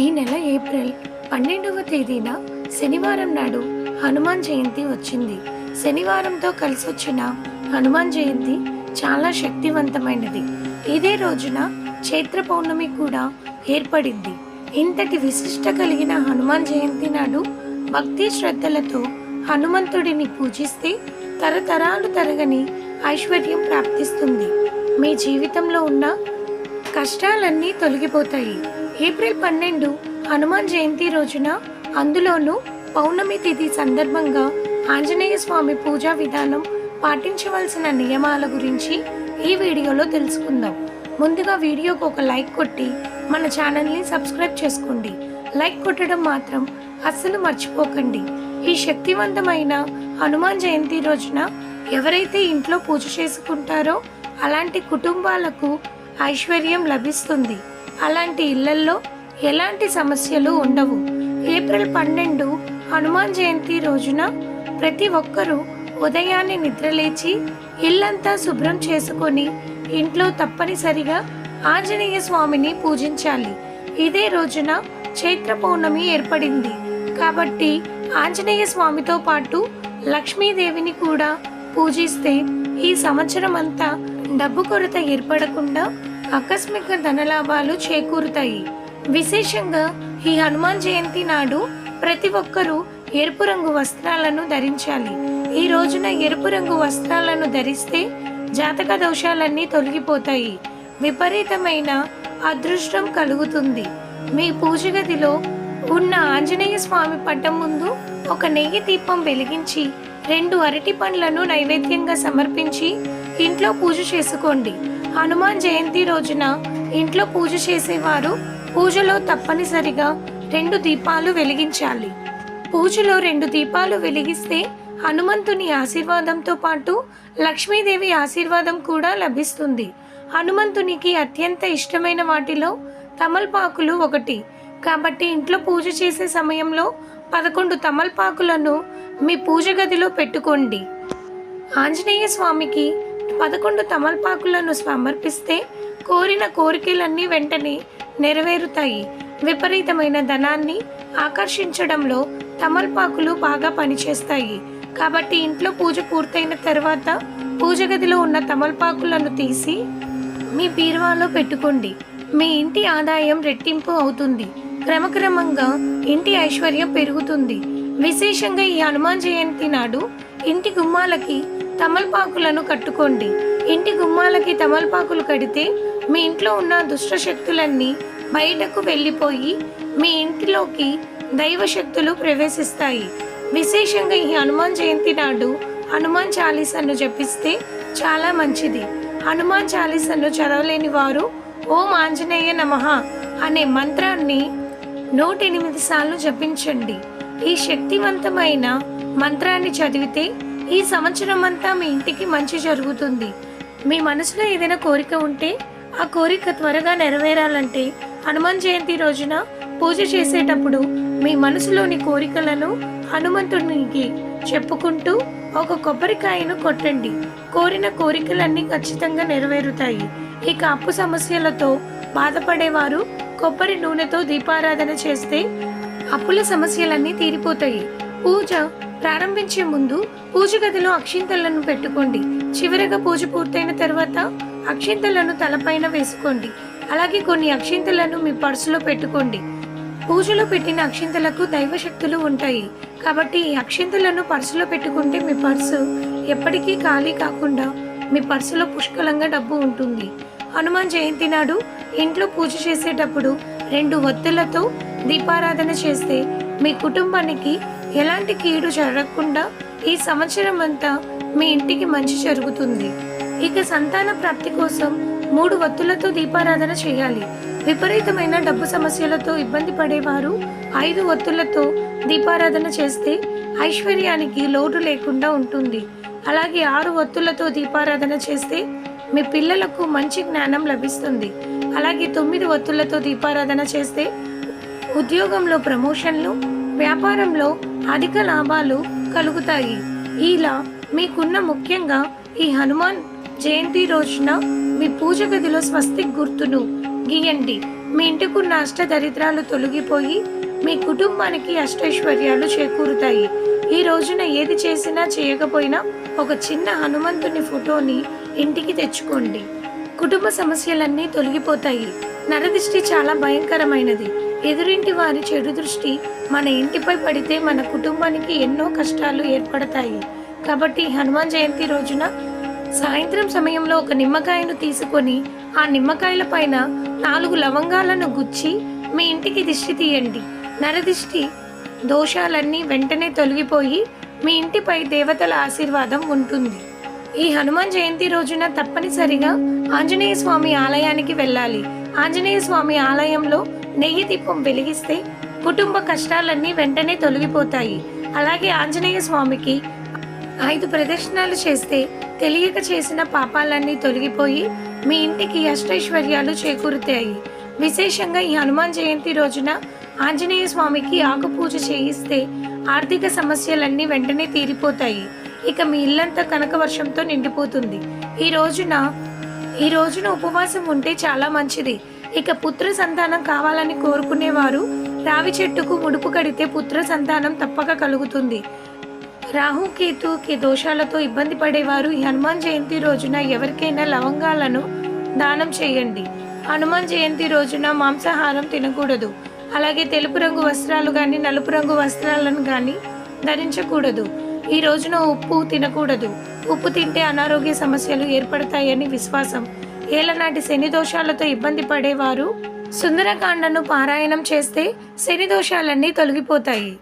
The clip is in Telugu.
ఈ నెల ఏప్రిల్ పన్నెండవ తేదీన శనివారం నాడు హనుమాన్ జయంతి వచ్చింది. శనివారంతో కలిసి వచ్చిన హనుమాన్ జయంతి చాలా శక్తివంతమైనది. ఇదే రోజున చైత్ర పౌర్ణమి కూడా ఏర్పడింది. ఇంతటి విశిష్ట కలిగిన హనుమాన్ జయంతి నాడు భక్తి శ్రద్ధలతో హనుమంతుడిని పూజిస్తే తరతరాలు తరగని ఐశ్వర్యం ప్రాప్తిస్తుంది. మీ జీవితంలో ఉన్న కష్టాలన్నీ తొలగిపోతాయి. ఏప్రిల్ పన్నెండు హనుమాన్ జయంతి రోజున అందులోనూ పౌర్ణమి తిథి సందర్భంగా ఆంజనేయ స్వామి పూజా విధానం పాటించవలసిన నియమాల గురించి ఈ వీడియోలో తెలుసుకుందాం. ముందుగా వీడియోకు ఒక లైక్ కొట్టి మన ఛానల్ని సబ్స్క్రైబ్ చేసుకోండి. లైక్ కొట్టడం మాత్రం అస్సలు మర్చిపోకండి. ఈ శక్తివంతమైన హనుమాన్ జయంతి రోజున ఎవరైతే ఇంట్లో పూజ చేసుకుంటారో అలాంటి కుటుంబాలకు ఐశ్వర్యం లభిస్తుంది. అలాంటి ఇళ్ళల్లో ఎలాంటి సమస్యలు ఉండవు. ఏప్రిల్ పన్నెండు హనుమాన్ జయంతి రోజున ప్రతి ఒక్కరూ ఉదయాన్నే నిద్రలేచి ఇల్లంతా శుభ్రం చేసుకొని ఇంట్లో తప్పనిసరిగా ఆంజనేయ స్వామిని పూజించాలి. ఇదే రోజున చైత్ర పౌర్ణమి ఏర్పడింది. కాబట్టి ఆంజనేయ స్వామితో పాటు లక్ష్మీదేవిని కూడా పూజిస్తే ఈ సంవత్సరం అంతా డబ్బు కొరత ఏర్పడకుండా ఆకస్మిక ధనలాభాలు చేకూరుతాయి. విశేషంగా ఈ హనుమాన్ జయంతి నాడు ప్రతి ఒక్కరూ ఎరుపు రంగు వస్త్రాలను ధరించాలి. ఈ రోజున ఎరుపు రంగు వస్త్రాలను ధరిస్తే జాతక దోషాలన్నీ తొలగిపోతాయి. విపరీతమైన అదృష్టం కలుగుతుంది. మీ పూజ గదిలో ఉన్న ఆంజనేయ స్వామి పట్టం ముందు ఒక నెయ్యి దీపం వెలిగించి రెండు అరటి పండ్లను నైవేద్యంగా సమర్పించి ఇంట్లో పూజ చేసుకోండి. హనుమాన్ జయంతి రోజున ఇంట్లో పూజ చేసేవారు. పూజలో తప్పనిసరిగా రెండు దీపాలు వెలిగించాలి. పూజలో రెండు దీపాలు వెలిగిస్తే హనుమంతుని ఆశీర్వాదంతో పాటు లక్ష్మీదేవి ఆశీర్వాదం కూడా లభిస్తుంది. హనుమంతునికి అత్యంత ఇష్టమైన వాటిలో తమల్పాకులు ఒకటి. కాబట్టి ఇంట్లో పూజ చేసే సమయంలో పదకొండు తమల్పాకులను మీ పూజ గదిలో పెట్టుకోండి. ఆంజనేయ స్వామికి పదకొండు తమలపాకులను సమర్పిస్తే కోరిన కోరికలన్నీ వెంటనే నెరవేరుతాయి. విపరీతమైన ధనాన్ని ఆకర్షించడంలో తమలపాకులు బాగా పనిచేస్తాయి. కాబట్టి ఇంట్లో పూజ పూర్తయిన తర్వాత పూజ గదిలో ఉన్న తమలపాకులను తీసి మీ బీరువాలో పెట్టుకోండి. మీ ఇంటి ఆదాయం రెట్టింపు అవుతుంది. క్రమక్రమంగా ఇంటి ఐశ్వర్యం పెరుగుతుంది. విశేషంగా ఈ హనుమాన్ జయంతి నాడు ఇంటి గుమ్మాలకి తమలపాకులను కట్టుకోండి. ఇంటి గుమ్మాలకి తమలపాకులు కడితే మీ ఇంట్లో ఉన్న దుష్ట శక్తులన్నీ బయటకు వెళ్ళిపోయి మీ ఇంటిలోకి దైవ శక్తులు ప్రవేశిస్తాయి. విశేషంగా ఈ హనుమాన్ జయంతి నాడు హనుమాన్ చాలీసాను జపిస్తే చాలా మంచిది. హనుమాన్ చాలీసాను చదవలేని వారు ఓం ఆంజనేయ నమః అనే మంత్రాన్ని నూట ఎనిమిది సార్లు జపించండి. ఈ శక్తివంతమైన మంత్రాన్ని చదివితే ఈ సంవత్సరం అంతా మీ ఇంటికి మంచి జరుగుతుంది. మీ మనసులో ఏదైనా కోరిక ఉంటే ఆ కోరిక త్వరగా నెరవేరాలంటే హనుమాన్ జయంతి రోజున పూజ చేసేటప్పుడు మీ మనసులోని కోరికలను హనుమంతునికి చెప్పుకుంటూ ఒక కొబ్బరికాయను కొట్టండి. కోరిన కోరికలన్నీ ఖచ్చితంగా నెరవేరుతాయి. ఇక అప్పు సమస్యలతో బాధపడేవారు కొబ్బరి నూనెతో దీపారాధన చేస్తే అప్పుల సమస్యలన్నీ తీరిపోతాయి. పూజ ప్రారంభించే ముందు పూజ గదిలో అక్షింతలను పెట్టుకోండి. చివరగా పూజ పూర్తయిన తర్వాత అక్షింతలను తలపైన వేసుకోండి. అలాగే కొన్ని అక్షింతలను మీ పర్సులో పెట్టుకోండి. పూజలో పెట్టిన అక్షింతలకు దైవ శక్తులు ఉంటాయి. కాబట్టి ఈ అక్షింతలను పర్సులో పెట్టుకుంటే మీ పర్సు ఎప్పటికీ ఖాళీ కాకుండా మీ పర్సులో పుష్కలంగా డబ్బు ఉంటుంది. హనుమాన్ జయంతి నాడు ఇంట్లో పూజ చేసేటప్పుడు రెండు ఒత్తులతో దీపారాధన చేస్తే మీ కుటుంబానికి ఎలాంటి కీడు జరగకుండా ఈ సంవత్సరం అంతా మీ ఇంటికి మంచి జరుగుతుంది. ఇక సంతాన ప్రాప్తి కోసం మూడు వత్తులతో దీపారాధన చేయాలి. విపరీతమైన డబ్బు సమస్యలతో ఇబ్బంది పడేవారు ఐదు ఒత్తులతో దీపారాధన చేస్తే ఐశ్వర్యానికి లోటు లేకుండా ఉంటుంది. అలాగే ఆరు ఒత్తులతో దీపారాధన చేస్తే మీ పిల్లలకు మంచి జ్ఞానం లభిస్తుంది. అలాగే తొమ్మిది ఒత్తులతో దీపారాధన చేస్తే ఉద్యోగంలో ప్రమోషన్లు వ్యాపారంలో అధిక లాభాలు కలుగుతాయి. ఇలా మీకున్న ముఖ్యంగా ఈ హనుమాన్ జయంతి రోజున మీ పూజ గదిలో స్వస్తిక్ గుర్తును గీయండి. మీ ఇంటికున్న అష్ట దరిద్రాలు తొలగిపోయి మీ కుటుంబానికి అష్టైశ్వర్యాలు చేకూరుతాయి. ఈ రోజున ఏది చేసినా చేయకపోయినా ఒక చిన్న హనుమంతుని ఫోటోని ఇంటికి తెచ్చుకోండి. కుటుంబ సమస్యలన్నీ తొలగిపోతాయి. నరదృష్టి చాలా భయంకరమైనది. ఎదురింటి వారి చెడు దృష్టి మన ఇంటిపై పడితే మన కుటుంబానికి ఎన్నో కష్టాలు ఏర్పడతాయి. కాబట్టి హనుమాన్ జయంతి రోజున సాయంత్రం సమయంలో ఒక నిమ్మకాయను తీసుకొని ఆ నిమ్మకాయల పైన నాలుగు లవంగాలను గుచ్చి మీ ఇంటికి దిష్టి తీయండి. నరదిష్టి దోషాలన్నీ వెంటనే తొలగిపోయి మీ ఇంటిపై దేవతల ఆశీర్వాదం ఉంటుంది. ఈ హనుమాన్ జయంతి రోజున తప్పనిసరిగా ఆంజనేయ స్వామి ఆలయానికి వెళ్ళాలి. ఆంజనేయ స్వామి ఆలయంలో నెయ్యి దీపం వెలిగిస్తే కుటుంబ కష్టాలన్నీ వెంటనే తొలగిపోతాయి. అలాగే ఆంజనేయ స్వామికి ఐదు ప్రదక్షిణాలు చేస్తే తెలియక చేసిన పాపాలన్నీ తొలగిపోయి మీ ఇంటికి అష్టైశ్వర్యాలు చేకూరుతాయి. విశేషంగా ఈ హనుమాన్ జయంతి రోజున ఆంజనేయ స్వామికి ఆకు పూజ చేయిస్తే ఆర్థిక సమస్యలన్నీ వెంటనే తీరిపోతాయి. ఇక మీ ఇల్లంతా కనక వర్షంతో నిండిపోతుంది. ఈ రోజున ఈ రోజున ఉపవాసం ఉంటే చాలా మంచిది. ఇక పుత్ర సంతానం కావాలని కోరుకునేవారు. రావి చెట్టుకు ముడుపు కడితే పుత్ర సంతానం తప్పక కలుగుతుంది. రాహుకేతుకి దోషాలతో ఇబ్బంది పడేవారు. ఈ హనుమాన్ జయంతి రోజున ఎవరికైనా లవంగాలను దానం చేయండి. హనుమాన్ జయంతి రోజున మాంసాహారం తినకూడదు. అలాగే తెలుపు రంగు వస్త్రాలు కానీ నలుపు రంగు వస్త్రాలను కానీ ధరించకూడదు. ఈ రోజున ఉప్పు తినకూడదు. ఉప్పు తింటే అనారోగ్య సమస్యలు ఏర్పడతాయని విశ్వాసం. ఏలనాటి శని దోషాలతో ఇబ్బంది పడేవారు సుందరకాండను పారాయణం చేస్తే శని దోషాలన్నీ తొలగిపోతాయి.